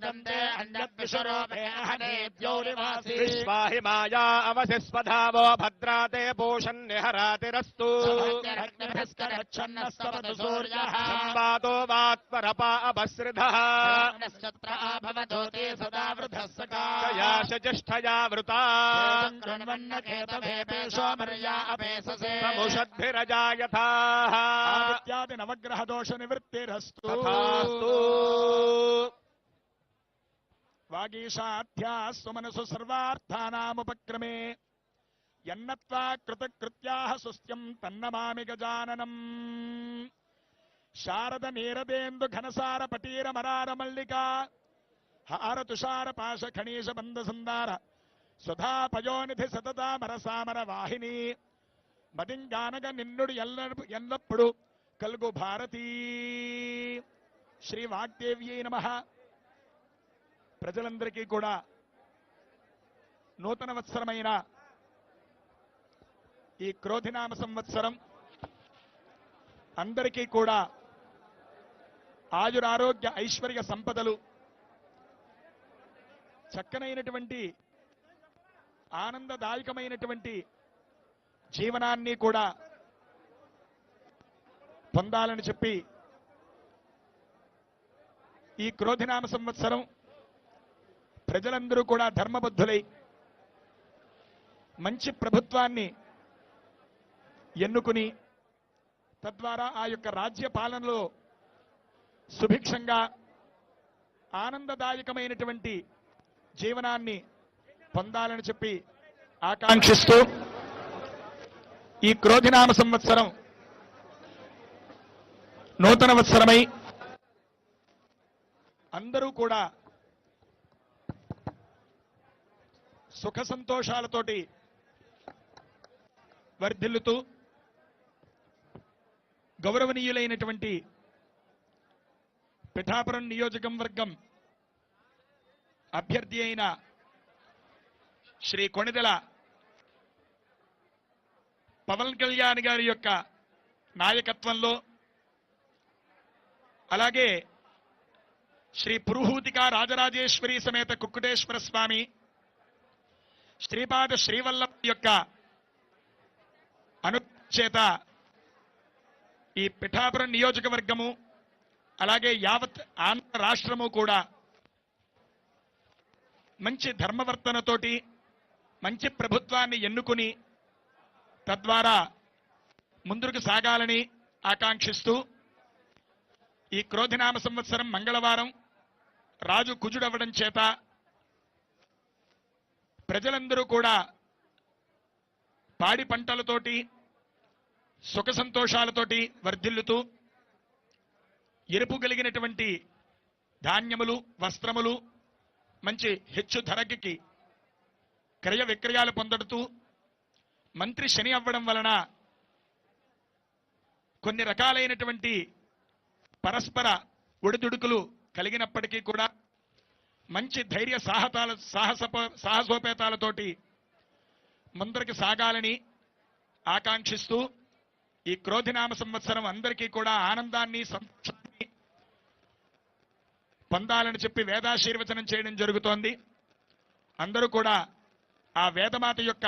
वदन्ते अन्यद्विषरोपेऽहनेद्यौरिवासि विश्वाहि माया अवशिस्वधावो भद्रा ते पूषन्निहरातिरस्तु। रक्षन्नस्तवतु वात्परपा अभसृधः। सदा वृता। समुषद्भिरजा इत्यादि नवग्रहदोषनिवृत्तिरस्तु। వాగీషాఢ్యాः మనసు సర్వార్థానాముపక్రమే ఎన్నత్వా సుస్థ్యం సుస్త్యం తన్నమామి గజాననం శారద నీరదేందు ఘనసార పటీర మరార మల్లిక హారతుషార పాశ ఖణీష బంధ సందార సుధా పయోనిధి సతదా మరసామర వాహిని మదింగానగ నిన్నుడు ఎల్లప్పుడు కలుగు భారతీ శ్రీ వాగ్దేవ్యై నమ ప్రజలందరికీ కూడా నూతన వత్సరమైన ఈ క్రోధినామ సంవత్సరం అందరికీ కూడా ఆయురారోగ్య ఐశ్వర్య సంపదలు చక్కనైనటువంటి ఆనందదాయకమైనటువంటి జీవనాన్ని కూడా పొందాలని చెప్పి ఈ క్రోధినామ సంవత్సరం ప్రజలందరూ కూడా ధర్మబద్ధులై మంచి ప్రభుత్వాన్ని ఎన్నుకుని తద్వారా ఆ యొక్క రాజ్య పాలనలో సుభిక్షంగా ఆనందదాయకమైనటువంటి జీవనాన్ని పొందాలని చెప్పి ఆకాంక్షిస్తూ ఈ క్రోధినామ సంవత్సరం నూతన వత్సరమై అందరూ కూడా సుఖ సంతోషాలతోటి వర్ధిల్లుతూ గౌరవనీయులైనటువంటి పిఠాపురం నియోజకం వర్గం అభ్యర్థి అయిన శ్రీ కొణిదెల పవన్ కళ్యాణ్ గారి యొక్క నాయకత్వంలో అలాగే శ్రీ పురుహూతిక రాజరాజేశ్వరి సమేత కుక్కుటేశ్వర స్వామి శ్రీపాద శ్రీవల్లభ యొక్క అనుచేత ఈ పిఠాపురం నియోజకవర్గము అలాగే యావత్ ఆంధ్ర రాష్ట్రము కూడా మంచి ధర్మవర్తనతోటి మంచి ప్రభుత్వాన్ని ఎన్నుకుని తద్వారా ముందుకు సాగాలని ఆకాంక్షిస్తూ ఈ క్రోధినామ సంవత్సరం మంగళవారం రాజు కుజుడవ్వడం చేత ప్రజలందరూ కూడా పాడి పంటలతోటి సుఖ సంతోషాలతోటి వర్ధిల్లుతూ ఎరుపు కలిగినటువంటి ధాన్యములు వస్త్రములు మంచి హెచ్చు ధరకి క్రయ విక్రయాలు పొందడుతూ మంత్రి శని అవ్వడం వలన కొన్ని రకాలైనటువంటి పరస్పర ఒడిదుడుకులు కలిగినప్పటికీ కూడా మంచి ధైర్య సాహతాల సాహస సాహసోపేతాలతోటి ముందరికి సాగాలని ఆకాంక్షిస్తూ ఈ క్రోధినామ సంవత్సరం అందరికీ కూడా ఆనందాన్ని సంతోషాన్ని పొందాలని చెప్పి వేదాశీర్వచనం చేయడం జరుగుతోంది. అందరూ కూడా ఆ వేదమాత యొక్క